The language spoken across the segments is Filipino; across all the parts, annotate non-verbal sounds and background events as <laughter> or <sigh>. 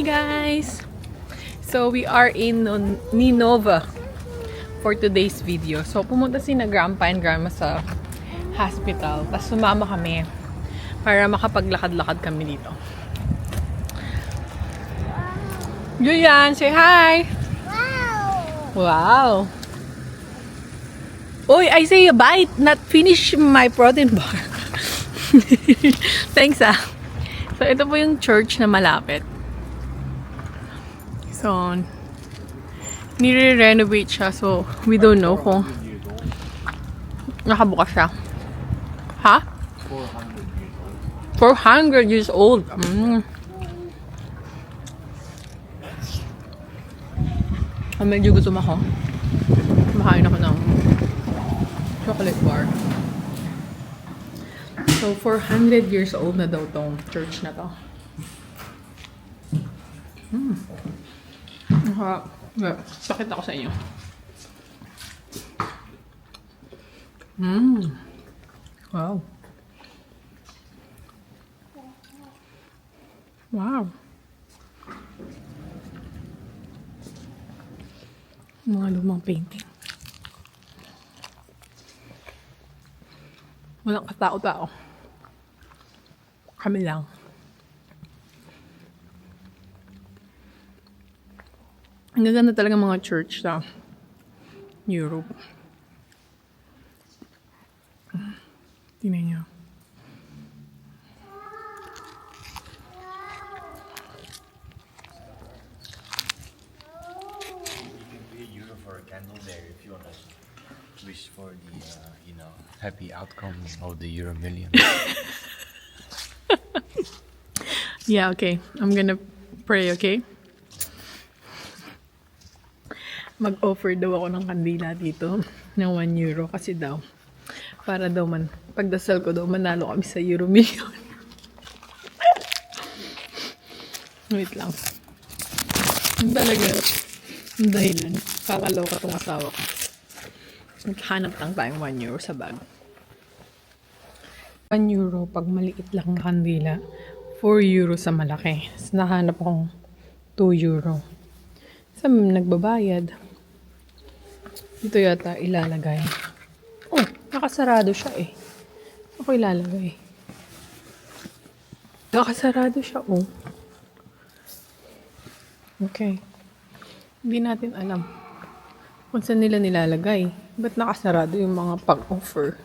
guys! So we are in Ninova for today's video. So pumunta si na grandpa and grandma sa hospital. Tapos sumama kami para makapaglakad-lakad kami dito. Julian, say hi! Wow! Oy, I say a bite, not finish my protein bar. <laughs> Thanks ah. So, ito po yung church na malapit. So, nire-renovate siya. So, we don't know kung nakabukas siya. Ha? 400 years old. Mm. Ah, medyo gutom ako. Kumakain ako ng chocolate bar. So, 400 years old na daw tong church na to. Hmm. Naka, yeah, pakita ko sa inyo. Hmm. Wow. Wow. Mga lumang painting. Walang katao-tao. Kami lang. Ang gaganda talaga mga church sa Europe. Tingnan to wish for the, uh, you know, happy outcome of the Euro Million. Yeah, okay. I'm gonna pray, okay? Mag-offer daw ako ng kandila dito <laughs> ng 1 euro kasi daw para daw man pagdasal ko daw manalo kami sa euro million. <laughs> Wait lang. Talaga dahilan. Kakaloka tong asawa ko. Naghanap lang tayong 1 euro sa bag. 1 euro pag maliit lang na kandila. 4 euro sa malaki. Tapos nahanap akong 2 euro. Sa nagbabayad. Dito yata ilalagay. Oh, nakasarado siya eh. Ako ilalagay. Nakasarado siya oh. Okay. Hindi natin alam kung saan nila nilalagay. Ba't nakasarado yung mga pang-offer?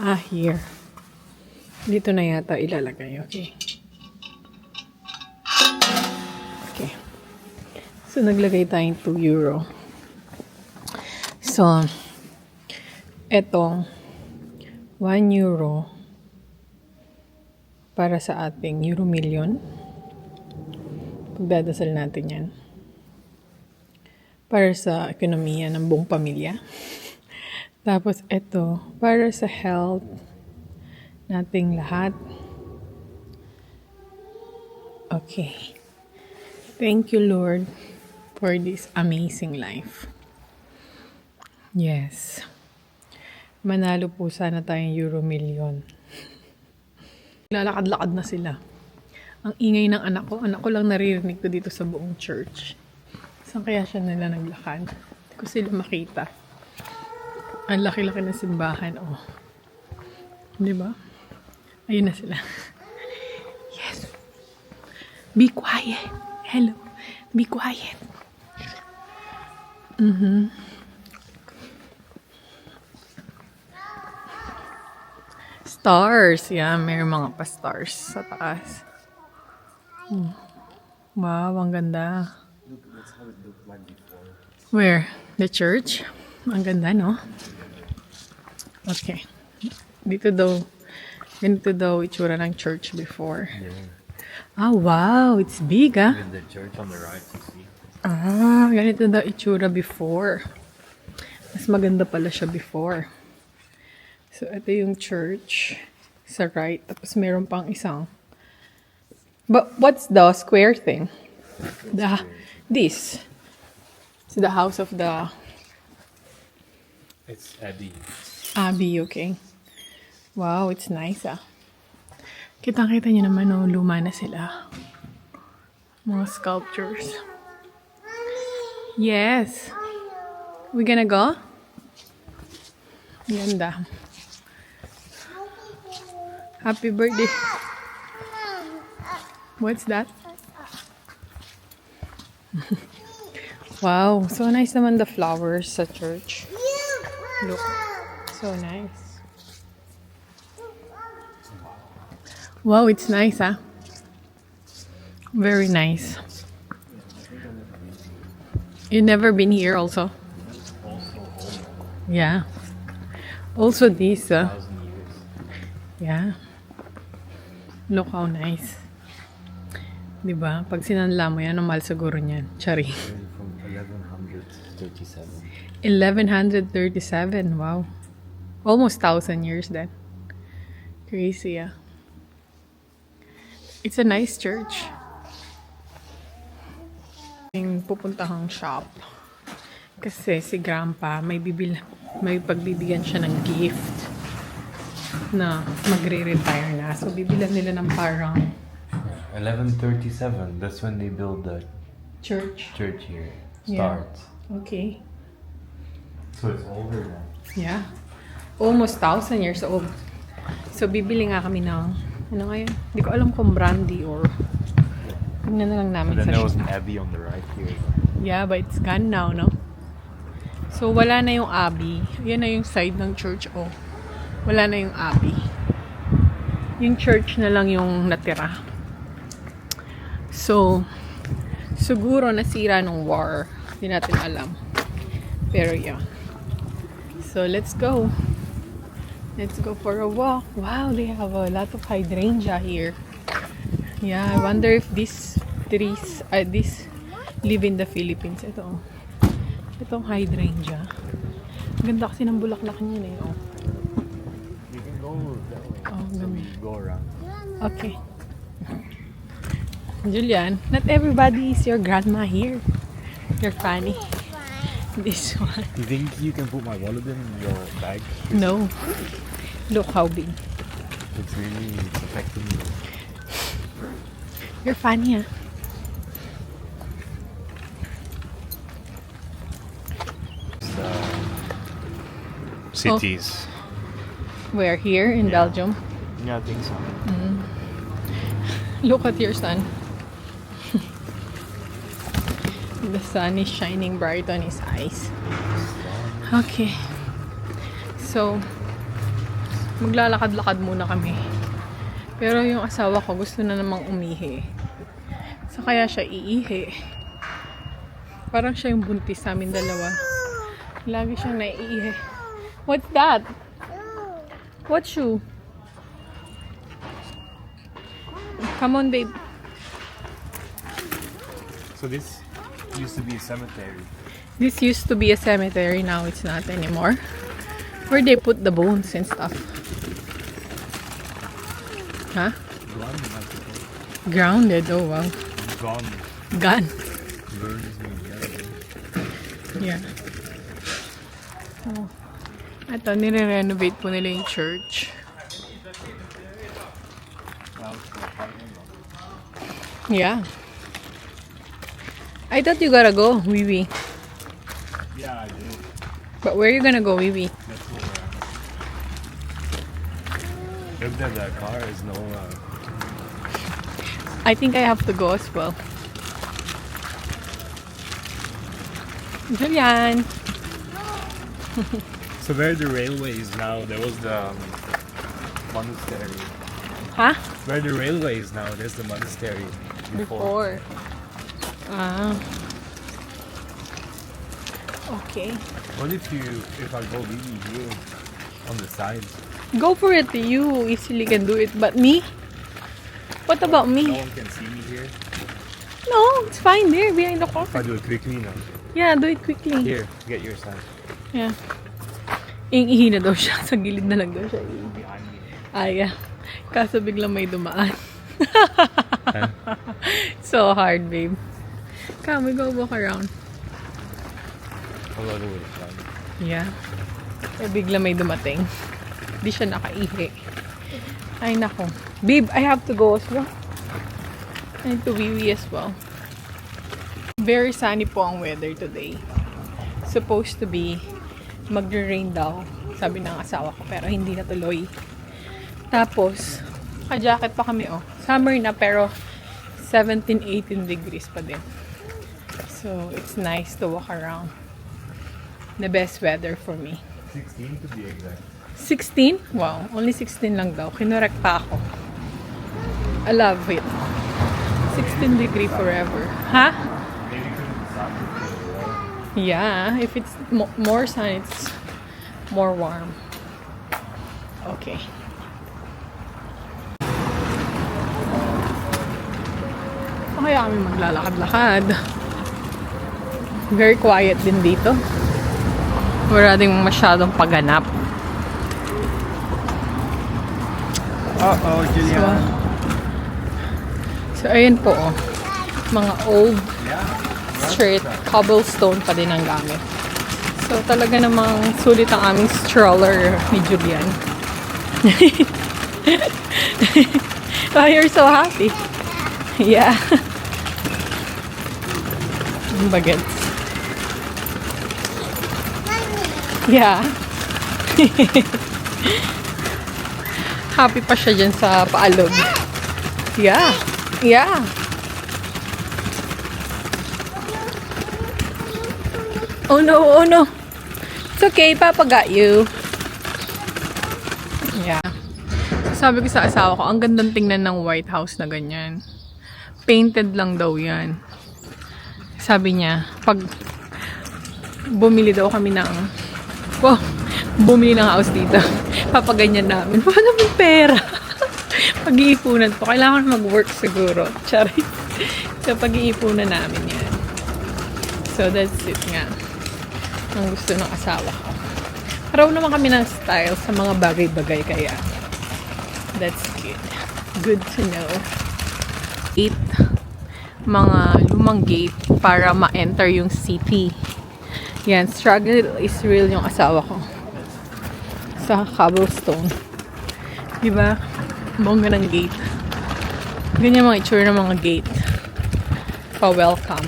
Ah, here. Dito na yata ilalagay. Okay. So, naglagay tayong 2 euro. So, etong 1 euro para sa ating euro million. Pagdadasal natin yan. Para sa ekonomiya ng buong pamilya. <laughs> Tapos, ito, para sa health nating lahat. Okay. Thank you, Lord, for this amazing life. Yes. Manalo po sana tayong Euro Million. <laughs> Lalakad-lakad na sila. Ang ingay ng anak ko. Anak ko lang naririnig ko dito sa buong church. Saan kaya siya nila naglakad? Hindi ko sila makita. Ang laki-laki ng simbahan. Oh. Di ba? Ayun na sila. <laughs> Yes. Be quiet. Hello. Be quiet. Mm-hmm. Stars. Yeah, may mga pa-stars sa taas. Hmm. Wow, ang ganda. Look, that's how it looked like before. Where? The church? Ang ganda, no? Okay. Dito daw, ganito daw itsura ng church before. Yeah. Ah, wow! It's big, ah. Even the church on the right, you see. Ah, ganito daw itsura before. Mas maganda pala siya before. So, ito yung church sa right. Tapos meron pang isang. But what's the square thing? The, this. It's the house of the It's Abbey. Abbey, okay. Wow, it's nice ah. Kitang-kita niyo naman, oh, luma na sila. Mga sculptures. Yes. We're gonna go? Ganda. Happy birthday. What's that? <laughs> wow, so nice naman the flowers sa church. Look, so nice. Wow, it's nice, ah. Very nice. You never been here also? Yeah. Also this, uh, Thousand yeah. Look how nice. Diba? Pag sinanla mo yan, mahal siguro niyan. Chari. From 1137. 1137. Wow. Almost 1,000 years then. Crazy, ah. It's a nice church. Yung pupuntahang shop. Kasi si Grandpa, may bibil may pagbibigyan siya ng gift na magre-retire na. So, bibilan nila ng parang 1137. That's when they build the church. church here. Yeah. Starts. Okay. So it's older now. Yeah. Almost 1,000 years old. So, bibili nga kami ng, ano nga yun? Hindi ko alam kung brandy or, tingnan na lang namin But then sa there was an abbey on the right here. Yeah, but it's gone now, no? So, wala na yung abbey. Yan na yung side ng church, oh. Wala na yung abbey. Yung church na lang yung natira. So, siguro nasira nung war. Hindi natin alam. Pero yeah. So, let's go. Let's go for a walk. Wow, they have a lot of hydrangea here. Yeah, I wonder if these trees, uh, these live in the Philippines. Ito, oh. Itong hydrangea. Ang Ganda kasi ng bulaklak niya eh. Oh. You can go that way. Oh, so ganda. we go around. Okay. Julian, not everybody is your grandma here. You're funny. This one. You think you can put my wallet in your bag? No. Look how big. It's really affecting me. You're funny, ah. Cities. We're here in Yeah. Belgium. Yeah, I think so. Look at your sun. <laughs> the sun is shining bright on his eyes. Okay. So, maglalakad-lakad muna kami. Pero yung asawa ko gusto na namang umihi. So, kaya siya iihi. Parang siya yung buntis sa amin dalawa. Lagi siyang naiihi. What's that? What shoe? Come on, babe. So this used to be a cemetery. This used to be a cemetery, now it's not anymore. Where they put the bones and stuff. Huh? Gone. Grounded, oh wow. Gone. Gone. Burns me. Yeah. Oh. Ito, nire-renovate po nila yung church. Yeah. I thought you gotta go, Wiwi. Yeah, I do. But where you gonna go, Wiwi? That's what we're that car is no uh, I think I have to go as well. Julian! <laughs> So where the railway is now, there was the um, monastery. Huh? Where the railway is now, there's the monastery before. Before. Ah. Okay. What if you, if I go really here on the side? Go for it. You easily can do it. But me? What about No me? one can see me here. No, it's fine there behind the If. I do it quickly now. Yeah, do it quickly. Here, get your sign. Yeah. Iing-ihi na daw siya. <laughs> Sa gilid na lang daw siya. Behind me. Ay, ah. Kaso biglang may dumaan. <laughs> so hard, babe. Come, we go walk around. I'll go with the. Yeah. Eh, bigla may dumating. Di siya nakaihi. Ay, nako. Babe, I have to go as well. I need to wee-wee as well. Very sunny po ang weather today. Supposed to be magre-rain daw, sabi ng asawa ko, pero hindi natuloy. Tapos, ka-jacket pa kami oh. Summer na pero 17-18 degrees pa din. So, it's nice to walk around. The best weather for me. 16 to be exact. 16? Wow, only 16 lang daw. Kinorek pa ako. I love it. 16 degree forever. Ha? Right? Yeah, if it's mo- more sun, it's more warm. Okay. Kaya kami maglalakad-lakad. Very quiet din dito. Wala ding masyadong pagganap. Uh-oh, So, so ayun po, oh. mga old straight cobblestone pa din ang gamit. So talaga namang sulit ang aming stroller ni Julian. <laughs> oh, you're so happy. <laughs> Yeah. Bagets. Yeah. <laughs> happy pa siya dyan sa paalog. Yeah. Yeah. Oh no, oh no. It's okay, Papa got you. Yeah. Sabi ko sa asawa ko, ang gandang tingnan ng White House na ganyan. Painted lang daw yan. Sabi niya, pag bumili daw kami ng, wow, bumili ng house dito, papaganyan namin. Paano may pera? <laughs> Pag-iipunan po. Kailangan mag-work siguro. Charit. So, pag-iipunan namin yan. So, that's it nga. Ang gusto ng asawa ko. Paraw naman kami ng style sa mga bagay-bagay kaya. That's good. Good to know. Eight mga lumang gate para ma-enter yung city. Yan, struggle is real yung asawa ko. Sa cobblestone. Diba? Bongga ng gate. Ganyan mga itsura ng mga gate. Pa-welcome.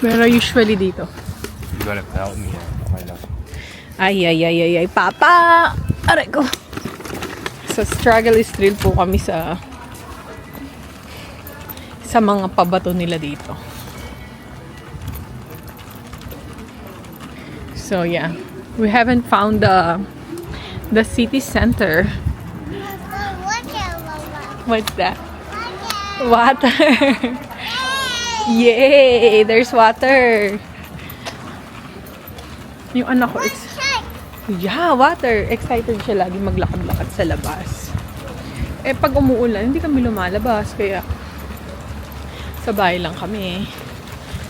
Pero usually dito, You gotta help me. Know. Ay, ay, ay, ay, ay, papa! Aray ko! Sa struggle is real po kami sa sa mga pabato nila dito. So, yeah. We haven't found the the city center. What's that? Water! <laughs> Yay! There's water! Yung anak ko, ex- Yeah, water. Excited siya lagi maglakad-lakad sa labas. Eh, pag umuulan, hindi kami lumalabas. Kaya, sa bahay lang kami.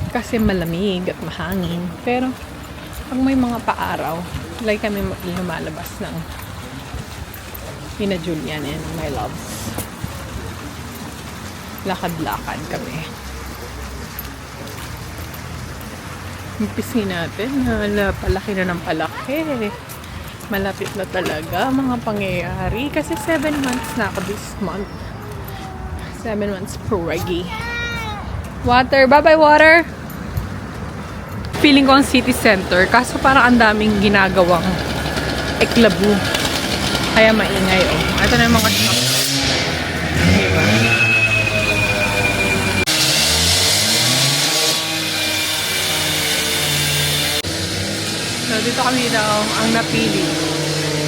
Kasi malamig at mahangin. Pero, pag may mga paaraw, like kami ma- lumalabas ng Nina Julian and my loves. Lakad-lakad kami. Umpisin natin. Hala, palaki na ng palaki. Malapit na talaga mga pangyayari. Kasi 7 months na ako this month. 7 months preggy. Water. Bye-bye, water. Feeling ko ang city center. Kaso parang ang daming ginagawang eklabu. Kaya maingay, oh. Ito na yung mga shop. Diba? So, dito kami daw ang napili.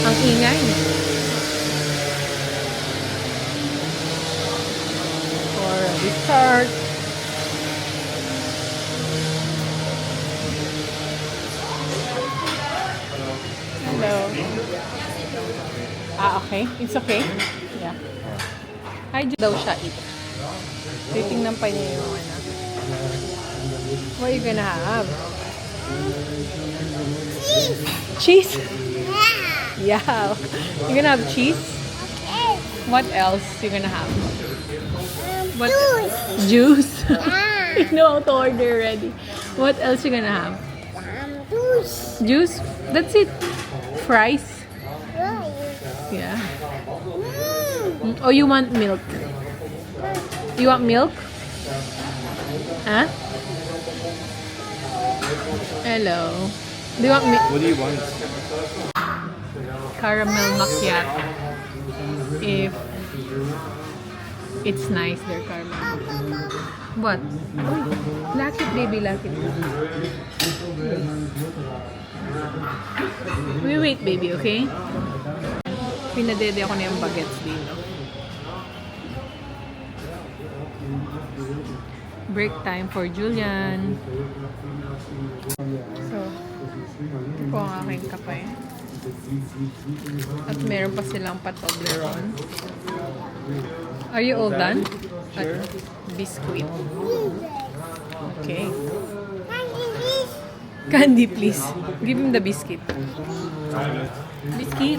Ang ingay. Okay. It's okay? Yeah. Hi, daw siya ito. Titingnan pa niya yung ano. What are you gonna have? Cheese? Yeah. You're gonna have cheese? What else you gonna have? What? Juice. you <laughs> know how to order already. What else you gonna have? Juice? That's it. Fries? Yeah. Mm, Oh, you want milk? You want milk? Huh? Hello. Do you want me What do you want? caramel macchiato? If it's nice, their caramel. What? Uy, lakit baby, lakit. We wait baby, okay? Pinadede ako na yung bagets dito. Break time for Julian. So, ito po ang aking kapay. At meron pa silang patoblerone. Are you all done? Sure. biscuit. Okay. Candy, please. Give him the biscuit. Biscuit.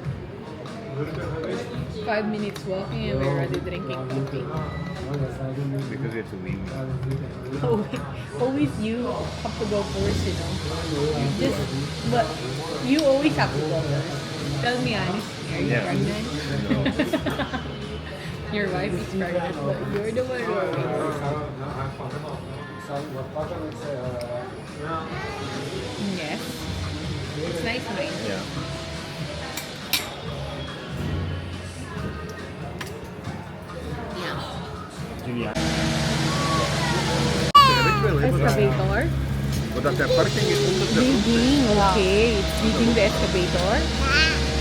Five minutes walking and we're already drinking coffee. Because it's a wing. Always, always you have to go first, you know. You just, but you always have to go first. Tell me honestly, are you Yeah. pregnant? <laughs> Your wife is pregnant, but you're the one going. Yes. It's nice, nice. Yeah. Julian. Excavator? Wat dat de parking is onder Digging, okay. It's digging the excavator?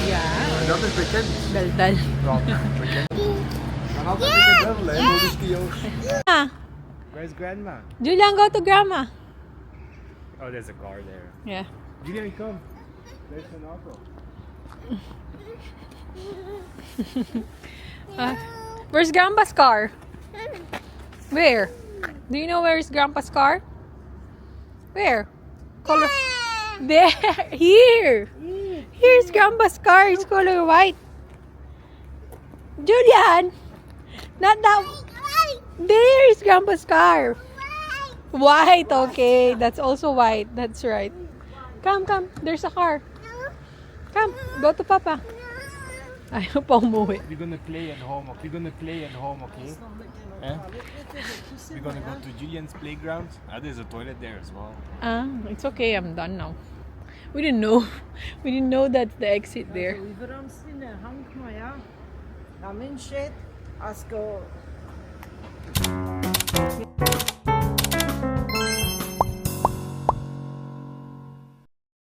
Yeah. Dat is bekend. Daldal. En altijd yeah. devil, hè? Modus kiosk. Ah, Where's grandma? Julian, go to grandma. Oh, there's a car there. Yeah. Julian, come. There's an auto. <laughs> Uh, where's grandpa's car? Where? Do you know where's grandpa's car? Where? Color. There. <laughs> Here. Here's grandpa's car. It's color white. Julian. Not that. There is grandpa's car. White. Okay. That's also white. That's right. Come, come. There's a car. Come. Go to papa. Ayaw pa umuwi. We're gonna play at home. We're gonna play at home, okay? Eh? We're gonna go to Julian's playground. Ah, there's a toilet there as well. Ah, it's okay. I'm done now. We didn't know. <laughs> We didn't know that's the exit there.